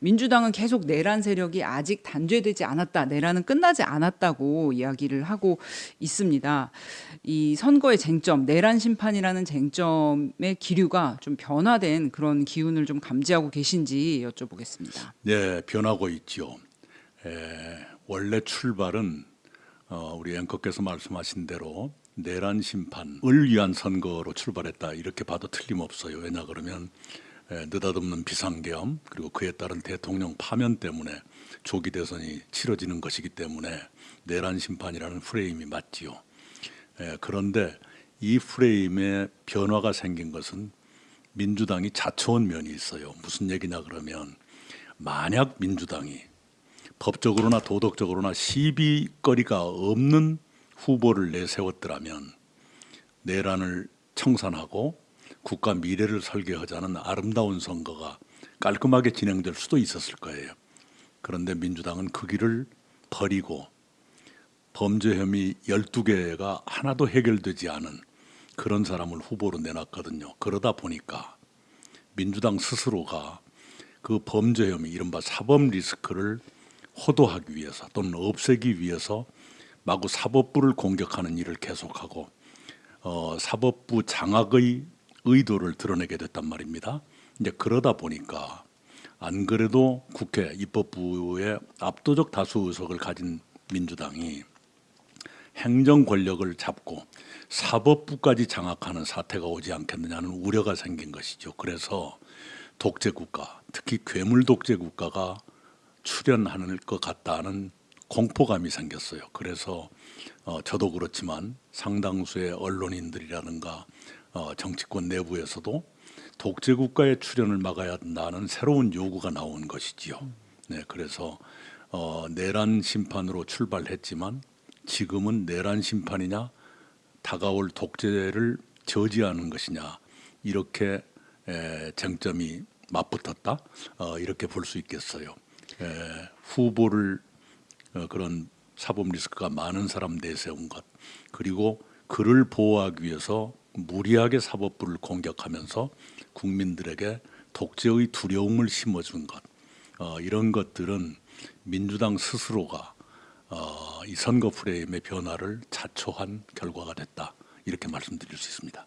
민주당은 계속 내란 세력이 아직 단죄되지 않았다, 내란은 끝나지 않았다고 이야기를 하고 있습니다. 이 선거의 쟁점, 내란 심판이라는 쟁점의 기류가 좀 변화된 그런 기운을 좀 감지하고 계신지 여쭤보겠습니다. 네, 변하고 있죠. 에, 원래 출발은 어, 우리 앵커께서 말씀하신 대로 내란 심판을 위한 선거로 출발했다 이렇게 봐도 틀림없어요. 왜냐 그러면 에, 느닷없는 비상계엄 그리고 그에 따른 대통령 파면 때문에 조기 대선이 치러지는 것이기 때문에 내란 심판이라는 프레임이 맞지요. 에, 그런데 이 프레임에 변화가 생긴 것은 민주당이 자초한 면이 있어요. 무슨 얘기냐 그러면 만약 민주당이 법적으로나 도덕적으로나 시비거리가 없는 후보를 내세웠더라면 내란을 청산하고 국가 미래를 설계하자는 아름다운 선거가 깔끔하게 진행될 수도 있었을 거예요. 그런데 민주당은 그 길을 버리고 범죄 혐의 12개가 하나도 해결되지 않은 그런 사람을 후보로 내놨거든요. 그러다 보니까 민주당 스스로가 그 범죄 혐의 이른바 사법 리스크를 호도하기 위해서 또는 없애기 위해서 마구 사법부를 공격하는 일을 계속하고 어, 사법부 장악의 의도를 드러내게 됐단 말입니다. 이제 그러다 보니까 안 그래도 국회 입법부에 압도적 다수 의석을 가진 민주당이 행정 권력을 잡고 사법부까지 장악하는 사태가 오지 않겠느냐는 우려가 생긴 것이죠. 그래서 독재 국가, 특히 괴물 독재 국가가 출현하는 것 같다는 공포감이 생겼어요. 그래서 어, 저도 그렇지만 상당수의 언론인들이라든가 어, 정치권 내부에서도 독재 국가의 출현을 막아야 한다는 새로운 요구가 나온 것이지요. 네, 그래서 어, 내란 심판으로 출발했지만 지금은 내란 심판이냐 다가올 독재를 저지하는 것이냐 이렇게 에, 쟁점이 맞붙었다 어, 이렇게 볼 수 있겠어요. 에, 후보를 어, 그런 사법 리스크가 많은 사람 내세운 것 그리고 그를 보호하기 위해서 무리하게 사법부를 공격하면서 국민들에게 독재의 두려움을 심어준 것 어, 이런 것들은 민주당 스스로가 어, 이 선거 프레임의 변화를 자초한 결과가 됐다 이렇게 말씀드릴 수 있습니다.